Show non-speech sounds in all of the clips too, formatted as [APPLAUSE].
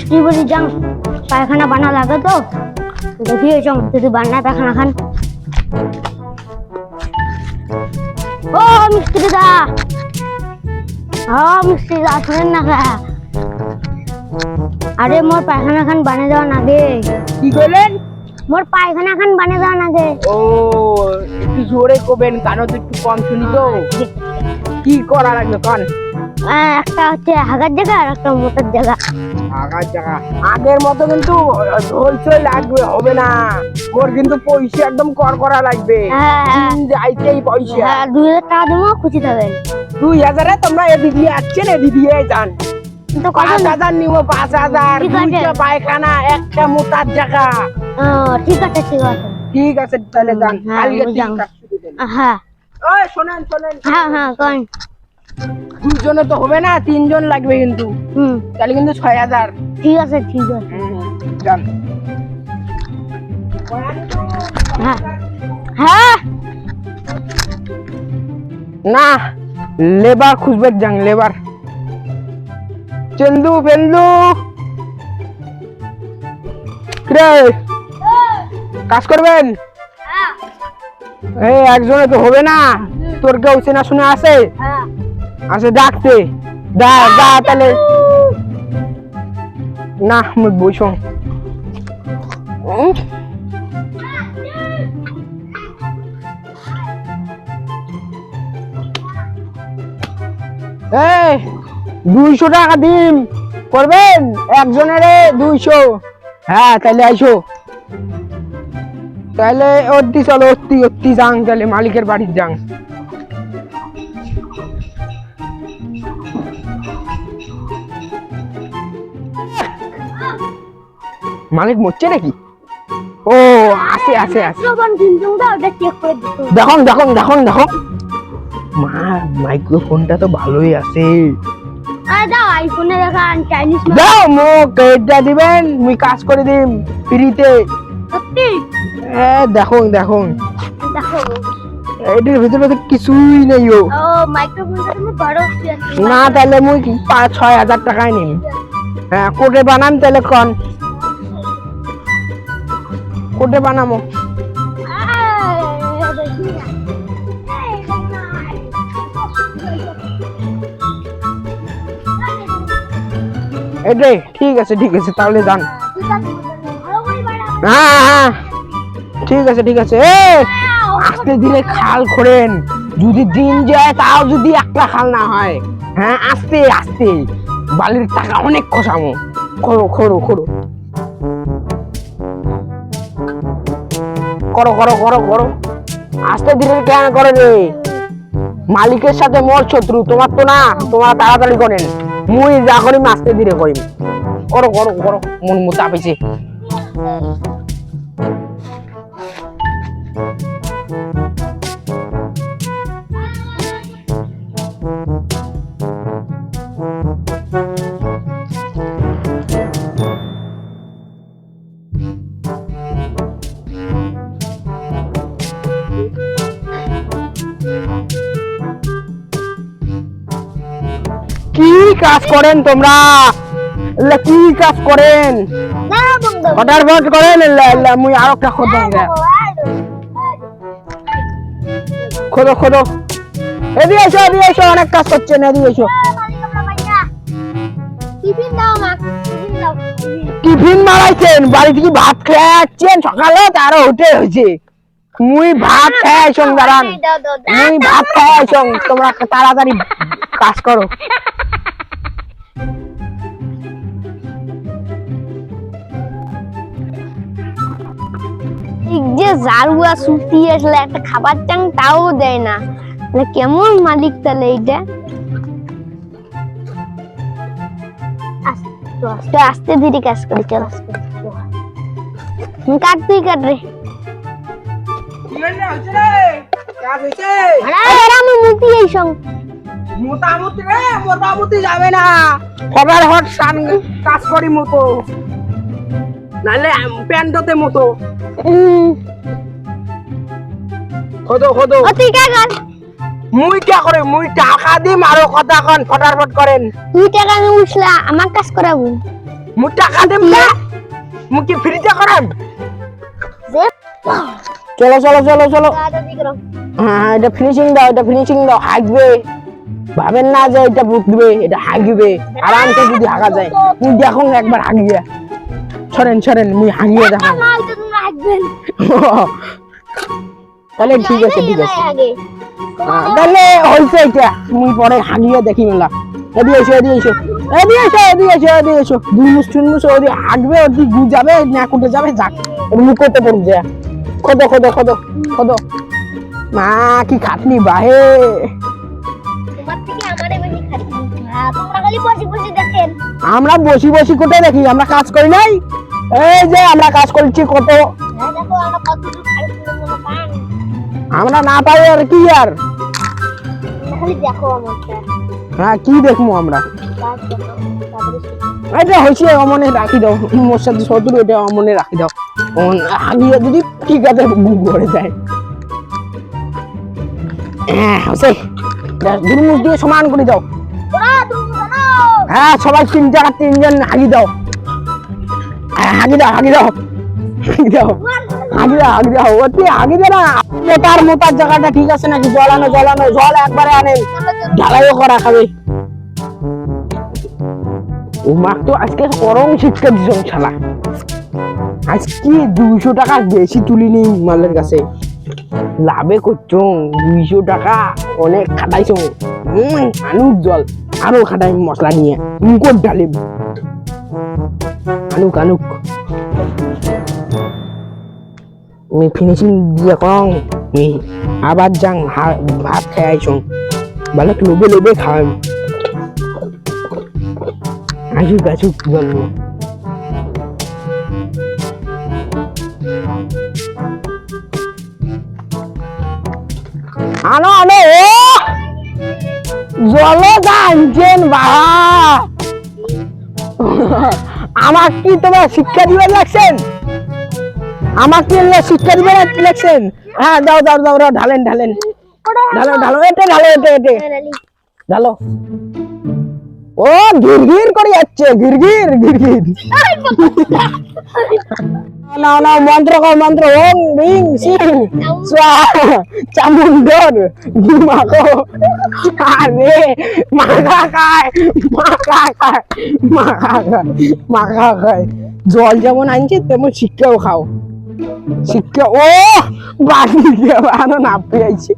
মিষ্টি বলি যাং পায়খানা বানা লাগে তো। দেখিয়ে চং যদি বান্না পায়খানা খান। ও মিস্ত্রি দা। মিস্ত্রি দা শুনেন না খা আরে মোর পায়খানা খান বানিয়ে দেওয়া নাগে কি করলেন? মোর পায়খানা খান বানিয়ে দেওয়া নাগে ও একটু জোরে করবেন কারণ তো একটু কম শুনি তো। কি করা লাগবে কন? একটা হচ্ছে হাগার জায়গা আর একটা মোটার জায়গা। আগের জায়গা। আগের মতো কিন্তু হইচই লাগবে হবে না। মোর কিন্তু পয়সা একদম কর করা লাগবে। হ্যাঁ হ্যাঁ। যাইতেই পয়সা। হ্যাঁ, দুই হাজার টাকা দেবো খুশি থাকবেন দুই হাজারে তোমরা এদিক আসছেন এদিক যান। কিন্তু কত হাজার নিব পাঁচ হাজার। দুইটা পায়খানা একটা মোটার জায়গা। ঠিক আছে ঠিক আছে। ঠিক আছে তাহলে যান। হ্যাঁ, কালকে ঠিক। হ্যাঁ। ওই শোনেন শোনেন। হ্যাঁ হ্যাঁ কোন দুজনে তো হবে না তিনজন লাগবে কিন্তু। হুম। তাহলে কিন্তু ছয় হাজার। ঠিক আছে ঠিক আছে। যান। হ্যাঁ। হ্যাঁ। না লেবার খুঁজবে লেবার। চন্দু রে কাজ করবেন? এই একজনে তো হবে না। তোর কেউ চেনা শুনে আছে? হ্যাঁ। আছে ডাকতে দা দা, তাহলে। না মুই বইস এই, দুইশো টাকা দিন। করবেন? একজনের দুইশো। হ্যাঁ তাহলে আইসো। তাহলে অতি চলো, অতি অতি যাং তাহলে মালিকের বাড়ির যাং মালিক মরছে নাকি? ও আছে আছে আছে। দেখুন দেখুন দেখুন দেখুন। মা মাইক্রোফোনটা তো ভালোই আছে। দাও আইফোনে দেখান চাইনিজ দাও মোক এটা দিবেন মুই কাজ করে দিম ফ্রিতে। দেখুন দেখুন। দেখো। এটির ভিতরে তো কিছুই নেই ও। না তাহলে মুই পাঁচ ছয় হাজার টাকায় নিম। হ্যাঁ কোটে বানাম তাহলে কন? কোটে বানামো। এটাই ঠিক আছে ঠিক আছে, তাহলে যান। হ্যাঁ হ্যাঁ ঠিক আছে ঠিক আছে। আস্তে ধীরে খাল খোঁড়েন। যদি দিন যায়, তাও যদি একটা খাল না হয়। হ্যাঁ আস্তে আস্তে। বালির টাকা অনেক খসামো। খোরো খোরো খোরো করো করো করো করো। আস্তে ধীরে কেন করে রে? মালিকের সাথে মোর শত্রু, তোমার তো না, তোমার তাড়াতাড়ি করেন মুই যা করিম, আস্তে ধীরে করিম। করো করো করো, মন মতো পেয়েছে কি কাজ করেন তোমরা? কি কাজ করেন? ফটাফট করেন এলা এলা মুই আরও একটা খোদ খোদো খোদো। এদিকে এসো এদিকে এসো অনেক কাজ করছেন এদিকে এসো। টিফিন মারাইছেন বাড়ি থেকে ভাত খেয়ে সকালে তারও উঠে হয়েছে। মুই ভাত খেয়ে দাঁড়ান। মুই ভাত খেয়ে তোমরা তাড়াতাড়ি কাজ করো। ঠিক যে জারুয়া সুতি আসলে একটা খাবার চাং, তাও দেয় না। তাহলে কেমন মালিক তাহলে এইটা? আস্তে আস্তে ধীরে কাজ করি, চল। কাট তুই, কাট রে। মোটামুটি রে, মোটামুটি যাবে না। সবার হট কাজ করি মতো। নাহলে প্যান্টতে মতো। খোদো খোদো। তুই কা কর? মুই কে করে মুই টাকা দিম আরও কথা কন ফটাফট করেন। তুই টাকা আমার কাজ করাবো মুই টাকা দেব না? মুই কি ফ্রিতে করাম চলো চলো চলো চলো। হ্যাঁ এটা ফিনিশিং দাও এটা ফিনিশিং দাও হাঁকবে ভাবেন না যে এটা বুক দিবে এটা হাঁকবে আরামসে যদি হাঁকা যায়। তুই দেখুন একবার হাঁকিয়ে সরেন সরেন এটা তুমি রাখবেন। [LAUGHS] তাহলে ঠিক আছে ঠিক আছে। তাহলে হয়েছে এটা মুই পরে হাঁকিয়ে দেখি মেলা। এদিকে এসো এদিকে এসো এদিকে এসো এদিকে এসো এদিকে এসো দুই মুস তিন মুস ওদি হাঁকবে ওদি গু যাবে না কুটে যাবে যাক। মুই করতে পারব যে। খোদো খোদো খোদো খোদো। মা কি খাটনি বাহে। আমরা বসি বসি কোথায় দেখি? আমরা কাজ করি নাই? এই যে আমরা কাজ করছি কত। হ্যাঁ আমরা না পাই আর কি আর? হ্যাঁ কি দেখব আমরা? এটা হয়েছে অমনে রাখি দাও। মোর সাথে শত্রু এটা অমনে রাখি দাও। হাগিয়ে যদি ঠিক আছে ভরে যায়। হ্যাঁ হচ্ছে দুর্মুখ দিয়ে সমান করে দাও। হ্যাঁ সবাই তিন জায়গা তিনজন হ্যাঁ হাগি দাও হাগি দাও। হাগি দাও দুইশো টাকা বেশি তুলিনি মালের কাছে। লাভে করছ, দুইশো টাকা অনেক খাটাইছো। আনুক জল। আরও খাটাই মশলা নিয়ে মুখর ডালিম আনুক আনুক আমি ফিনিশিং দিয়ে কং আবার যাং ভাত খাই আইসং ভালো লোবে লোবে খাওয়াম আসুক আসুক জন্ম আনো আনো ও জলে আনছেন বাবা। আমার কি তোমার শিক্ষা দিবার লাগছেন আমার কি শিক্ষা দিবার লাগছেন হ্যাঁ যাও দাও দাও দাও ঢালেন। ঢালেন ঢালো ঢালো এটে ঢালো এটে এটে। ঢালো। ও, গিরগির করে যাচ্ছে, গিরগির গিরগির। না না মন্ত্র কর, মন্ত্র। ওং বিং সিং স্বাহা চামুন্ডর মাখো আরে, মাখা খায় মাখা খায় মাখা খায় মাখা খায়। জল যেমন আনছে, তেমন শিক্ষাও খাও। শিক্ষা ও, বাড়ি দিয়ে আরও না পেয়েছে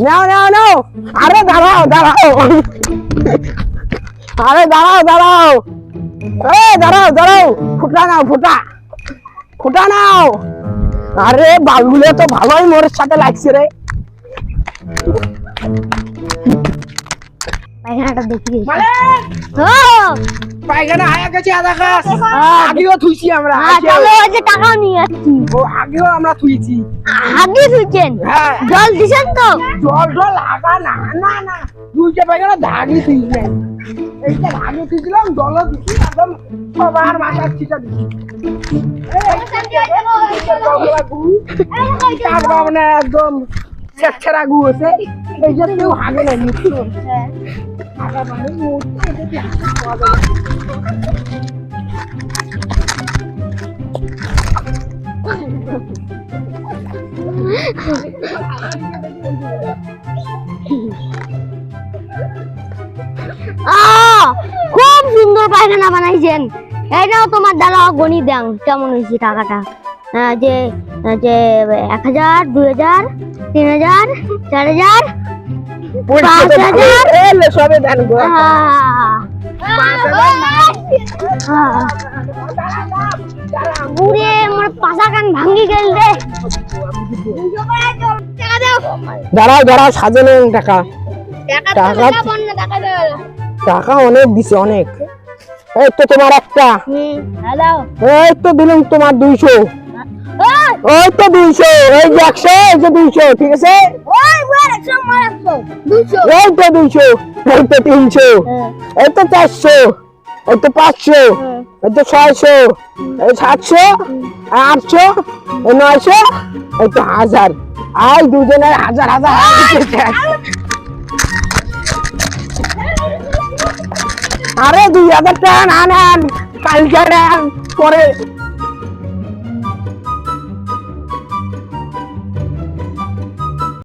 নাও নাও নাও আরে দাঁড়াও দাঁড়াও। আরে দাঁড়াও দাঁড়াও। এ, দাঁড়াও দাঁড়াও। ফুটা নাও, ফুটা। ফুটা নাও। আরে বালগুলো তো ভালোই মোর সাথে লাগছে রে। পায়খানাটা দেখি মানে ও পায়খানা আয়া গেছে আধা কাজ আগেও থুইছি আমরা হ্যাঁ। চলো ওই যে টাকাও নিয়ে যাচ্ছি ও আগেও আমরা থুইছি আগে হ্যাঁ জল দিছেন তো জল জল লাগা না না না দুইটা পায়খানা ধাগি থুই নাই এইটা ধাগি থুইছিলাম জল দিছি একদম সবার ছিটা দিছি মানে একদম আহ, খুব সুন্দর পায়খানা বানাইছেন। এটাও তোমার দ্বারা গণি দেন কেমন হয়েছে টাকাটা? যে যে এক হাজার দুই হাজার তিন হাজার চার হাজার পাঁচ হাজার? সবে পুরে পাশা কান ভাঙ্গি গেল রে। টাকা দাঁড়াও দাঁড়াও সাজানো টাকা। টাকা টাকা- টাকা বন্ধ টাকা দাও টাকা অনেক দিছে অনেক। এই তো তোমার একটা। এই তো দিলাম তোমার দুইশো। ওই তো দুইশো এই যে একশো এই যে দুইশো ঠিক আছে? ওই এই তো দুইশো এই তো তিনশো এই তো চারশো এই তো পাঁচশো এই তো ছয়শো এই সাতশো আটশো এই নয়শো এই তো হাজার। আই দুজনের হাজার হাজার হাজার। আরে দুই হাজার টাকা না নেন কালকে নেন পরে